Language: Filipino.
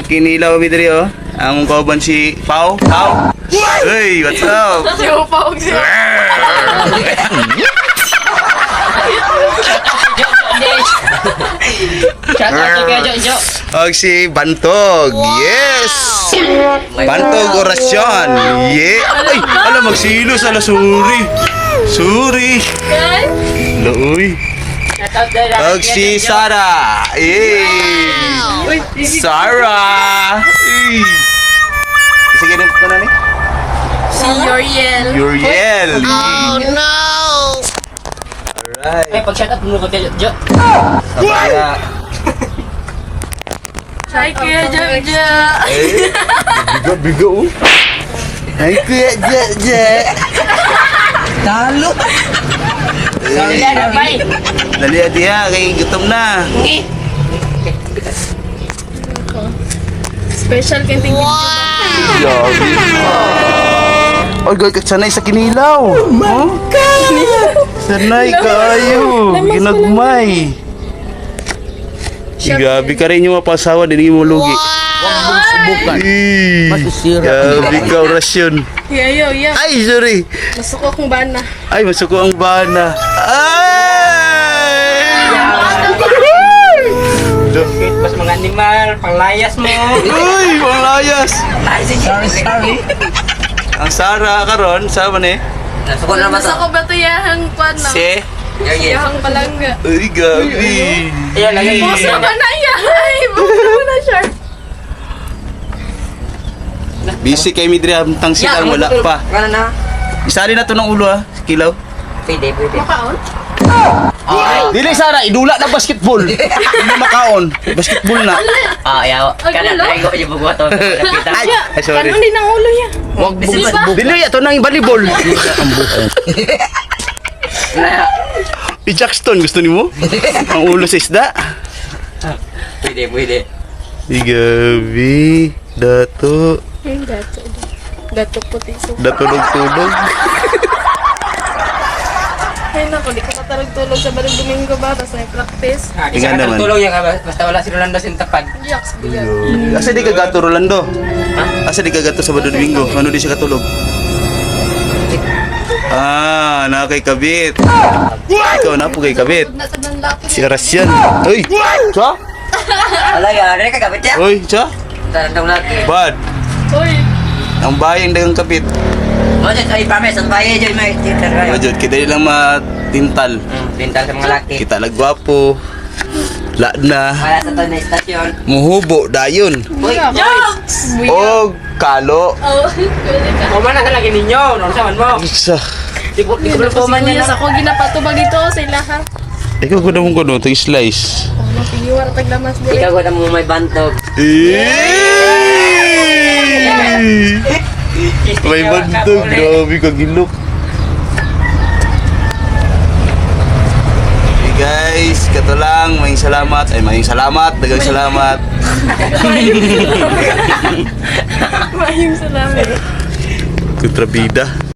nagkinilaw mi diri oh. Ang kauban si Pau. Pau. Hey, what's up? Siya pa og siya. Shout out to Kuya Jojo. Og si Bantog. Yes. Bantog orasyon. Yeah. Ay, alam magsilos ala suri. Suri. Looy. Og si Sara. Yay. Sarah. Ay. Sige na ko na ni. Si Yoriel. Uriel. Oh no! Ay, Alright. pag shout out mo ko Kuya Jojo. Kaya, Hi, Kuya Jojo. bigo bigo. oh. Ay, kuya, ja, ja. Talo. Sorry na, bye. Dali adi ha, kay gutom na. Special kenting wow. Grabe. Ay, gay ka sanay sa kinilaw. Oh? Sanay kayo. Ginagmay. Gabi ka rin yung mapasawa, hindi mo lugi. Subukan. Eh, Masisira. Gabi ka orasyon. Yeah, yo, yeah. Ay, sorry. Masuko akong bana. Ay, masuko ang bana. Ay! Panglayas mo. Uy, malayas. Sorry, sorry. Ang Sara karon sa man eh. Nasuko na ba to? ko ba yahang pan na? Si. Yahang palangga. Uy, gabi. Ayan, lagay. Puso ka na yahay! Ka na siya. Busy kay Midri amtang sila wala pa. Wala na. Isali na to ng ulo ha, kilaw. Pwede, pwede. Makaon? Dili Sara, idula na basketball. Hindi makaon. Basketball na. Ah, yaw. Kana gulo. tayo ko yung bubuhat to. Kita. Ay, ay sorry. Kanon din ang ulo niya. Wag Silba. Dili ito nang volleyball. Na. Si Jackson gusto nimo? Ang ulo sa isda. Pwede, pwede. Di gabi. Dato. Yung gato. Gato puti so. Datulog-tulog. Ay nako, di ko katarag-tulog sa barang Domingo ba? Tapos may practice. Ah, Tingnan naman. ka tulong yan ka. Basta wala si Rolando sintapad. Yaks, bigat. Asa di ka gato Rolando? Asa di ka gato sa Sabado Domingo? Ano di siya katulog? Ah, na kay kabit. Ikaw na po kay kabit. Si Rasyan. Uy! Cha? Wala yan. Ano ka kapit yan? Uy, cha? Tarantang laki. Bad. Uy, Ang bayang dagang kabit. Mo dyan, ay promise. Ang bayan dyan, may titar kayo. Majud, kita di lang matintal. Hmm, Pintal sa mga laki. Kita lagwapo. La na. Wala sa to na istasyon. Muhubo, dayon. Uy, Yaks! O kalo. Oh, ka. Kuman na lagi ninyo. Nung saman mo. Isa. Di ko, di ko lang kuman Kuya yan. sa ko ginapatubag ito sa ilaha. Ikaw ko naman ko no, ito slice. Oh, napigiwar taglamas dili. Ikaw ko na mo may bantog. Eh! May bantog, grabe ka gilok. Hey guys, kato lang, maing salamat. Ay, maing salamat, dagang salamat. Mahim salamat. Kontrabida.